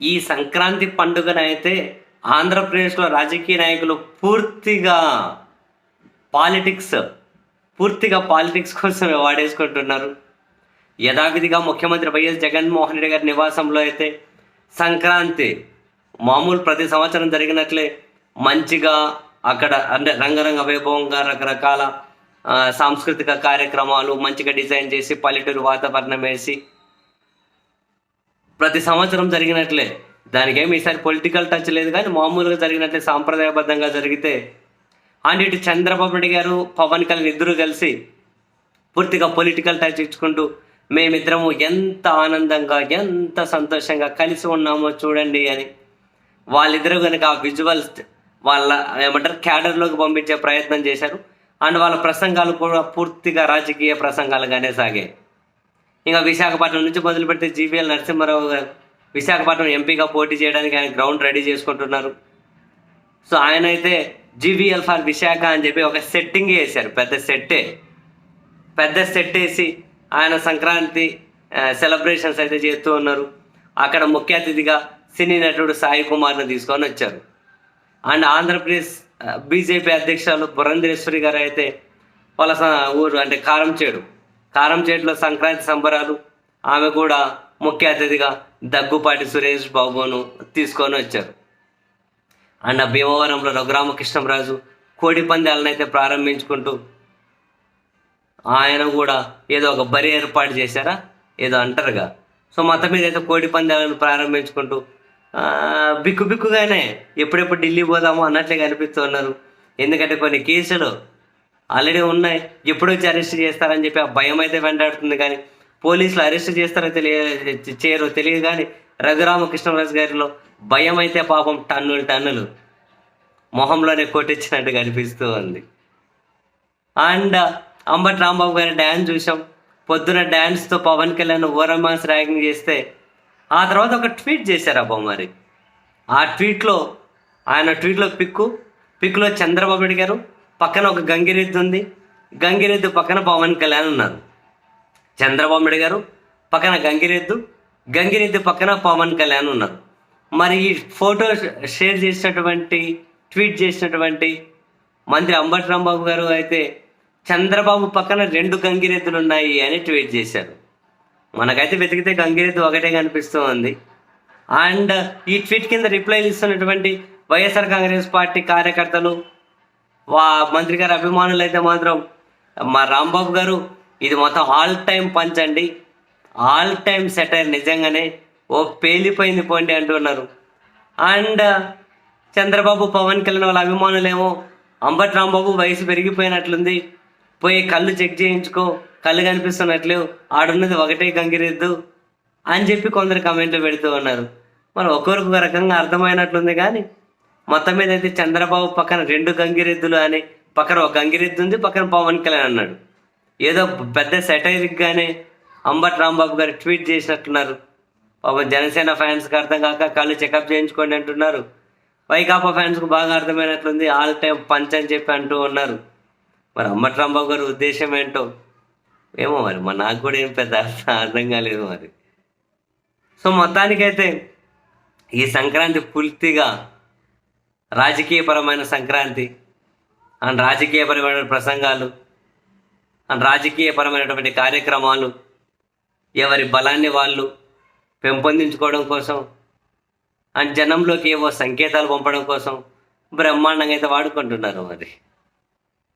ఈ సంక్రాంతి పండుగనైతే ఆంధ్రప్రదేశ్లో రాజకీయ నాయకులు పూర్తిగా పాలిటిక్స్ పూర్తిగా పాలిటిక్స్ కోసమే వాడేసుకుంటున్నారు. యథావిధిగా ముఖ్యమంత్రి వైఎస్ జగన్మోహన్ రెడ్డి గారి నివాసంలో అయితే సంక్రాంతి మామూలు ప్రతి సంవత్సరం జరిగినట్లే మంచిగా అక్కడ అంటే రంగరంగ వైభవంగా రకరకాల సాంస్కృతిక కార్యక్రమాలు మంచిగా డిజైన్ చేసి పల్లెటూరు వాతావరణం వేసి ప్రతి సంవత్సరం జరిగినట్లే. దానికేమి ఈసారి పొలిటికల్ టచ్ లేదు కానీ మామూలుగా జరిగినట్లే సాంప్రదాయబద్ధంగా జరిగితే. అండ్ ఇటు చంద్రబాబు నాయుడు గారు పవన్ కళ్యాణ్ ఇద్దరు కలిసి పూర్తిగా పొలిటికల్ టచ్ ఇచ్చుకుంటూ మేమిద్దరము ఎంత ఆనందంగా ఎంత సంతోషంగా కలిసి ఉన్నామో చూడండి అని. వాళ్ళిద్దరూ కనుక ఆ విజువల్స్ వాళ్ళ ఏమంటారు క్యాడర్లోకి పంపించే ప్రయత్నం చేశారు. అండ్ వాళ్ళ ప్రసంగాలు కూడా పూర్తిగా రాజకీయ ప్రసంగాలుగానే సాగాయి. ఇంకా విశాఖపట్నం నుంచి మొదలు పెడితే జీవీఎల్ నరసింహారావు గారు విశాఖపట్నం ఎంపీగా పోటీ చేయడానికి ఆయన గ్రౌండ్ రెడీ చేసుకుంటున్నారు. సో ఆయన అయితే జీవీఎల్ ఫర్ విశాఖ అని చెప్పి ఒక సెట్టింగ్ వేశారు. పెద్ద సెట్టే. పెద్ద సెట్ వేసి ఆయన సంక్రాంతి సెలబ్రేషన్స్ అయితే చేస్తూ ఉన్నారు. అక్కడ ముఖ్య అతిథిగా సినీ నటుడు సాయి కుమార్ని తీసుకొని వచ్చారు. అండ్ ఆంధ్రప్రదేశ్ బీజేపీ అధ్యక్షులు పురంధరేశ్వరి గారు అయితే వాళ్ళ ఊరు అంటే కారంచేడు. కారంచేడులో సంక్రాంతి సంబరాలు. ఆమె కూడా ముఖ్య అతిథిగా దగ్గుపాటి సురేష్ బాబును తీసుకొని వచ్చారు. అన్న భీమవరంలో రఘురామకృష్ణంరాజు కోడి పందాలనైతే అయితే ప్రారంభించుకుంటూ ఆయన కూడా ఏదో ఒక బరి ఏర్పాటు చేశారా? ఏదో అంటారుగా. సో మత మీద అయితే కోడి పందాలను ప్రారంభించుకుంటూ బిక్కు బిక్కుగానే ఎప్పుడెప్పుడు ఢిల్లీ పోదామో అన్నట్లే కనిపిస్తున్నారు ఎందుకంటే కొన్ని కేసులు ఆల్రెడీ ఉన్నాయి. ఎప్పుడు వచ్చి అరెస్ట్ చేస్తారని చెప్పి ఆ భయం అయితే వెంటాడుతుంది కానీ పోలీసులు అరెస్ట్ చేస్తారో తెలియ చేయరు తెలియదు కానీ రఘురామకృష్ణరాజు గారిలో భయం అయితే పాపం టన్నులు టన్నులు. మొహంలోనే కొట్టించినట్టు కనిపిస్తూ ఉంది. అండ్ అంబటి రాంబాబు గారి డ్యాన్స్ చూసాం పొద్దున డ్యాన్స్తో పవన్ కళ్యాణ్ ఓరమాన్స్ ర్యాగింగ్ చేస్తే ఆ తర్వాత ఒక ట్వీట్ చేశారు అబ్బా మరి. ఆ ట్వీట్లో ఆయన ట్వీట్లో పిక్కు పిక్లో చంద్రబాబు నాయుడు గారు పక్కన ఒక గంగిరెద్దు ఉంది. గంగిరెద్దు పక్కన పవన్ కళ్యాణ్ ఉన్నారు. చంద్రబాబు నాయుడు గారు పక్కన గంగిరెద్దు గంగిరెద్దు పక్కన పవన్ కళ్యాణ్ ఉన్నారు. మరి ఈ ఫోటో షేర్ చేసినటువంటి ట్వీట్ చేసినటువంటి మంత్రి అంబటి రాంబాబు గారు అయితే చంద్రబాబు పక్కన రెండు గంగిరెద్దులు ఉన్నాయి అని ట్వీట్ చేశారు. మనకైతే వెతికితే గంగిరెద్దు ఒకటే కనిపిస్తూ ఉంది. అండ్ ఈ ట్వీట్ కింద రిప్లైలు ఇస్తున్నటువంటి వైఎస్ఆర్ కాంగ్రెస్ పార్టీ కార్యకర్తలు వా మంత్రి గారి అభిమానులు అయితే మాత్రం మా రాంబాబు గారు ఇది మొత్తం ఆల్ టైం పంచ్ అండి. ఆల్ టైం సెటైర్ నిజంగానే. ఓ పేలిపోయింది పోండి అంటున్నారు. అండ్ చంద్రబాబు పవన్ కళ్యాణ్ వాళ్ళ అభిమానులేమో అంబటి రాంబాబు వయసు పెరిగిపోయినట్లుంది. పోయి కళ్ళు చెక్ చేయించుకో కళ్ళు కనిపిస్తున్నట్లు ఆడున్నది ఒకటే గంగిరెద్దు అని చెప్పి కొందరు కమెంట్లు పెడుతూ ఉన్నారు. మరి ఒకరికొక రకంగా అర్థమైనట్లుంది కానీ మొత్తం మీద అయితే చంద్రబాబు పక్కన రెండు గంగిరెద్దులు అని పక్కన ఒక గంగిరెద్దు ఉంది పక్కన పవన్ కళ్యాణ్ అన్నాడు. ఏదో పెద్ద సెటైరిక్ గానే అంబట్ రాంబాబు గారు ట్వీట్ చేసినట్టున్నారు. పాపం జనసేన ఫ్యాన్స్కి అర్థం కాక కళ్ళు చెకప్ చేయించుకోండి అంటున్నారు. వైకాపా ఫ్యాన్స్కి బాగా అర్థమైనట్లుంది ఆల్ టైం పంచ్ అని చెప్పి అంటూ ఉన్నారు. మరి అంబట్ రాంబాబు గారి ఉద్దేశం ఏంటో? ఏమో మరి మా నాకు కూడా ఏం పెద్ద అర్థం అర్థం కాలేదు మరి. సో మొత్తానికైతే ఈ సంక్రాంతి పూర్తిగా రాజకీయపరమైన సంక్రాంతి అండ్ రాజకీయపరమైన ప్రసంగాలు అండ్ రాజకీయపరమైనటువంటి కార్యక్రమాలు ఎవరి బలాన్ని వాళ్ళు పెంపొందించుకోవడం కోసం అండ్ జనంలోకి ఏవో సంకేతాలు పంపడం కోసం బ్రహ్మాండంగా అయితే వాడుకుంటున్నారు మరి.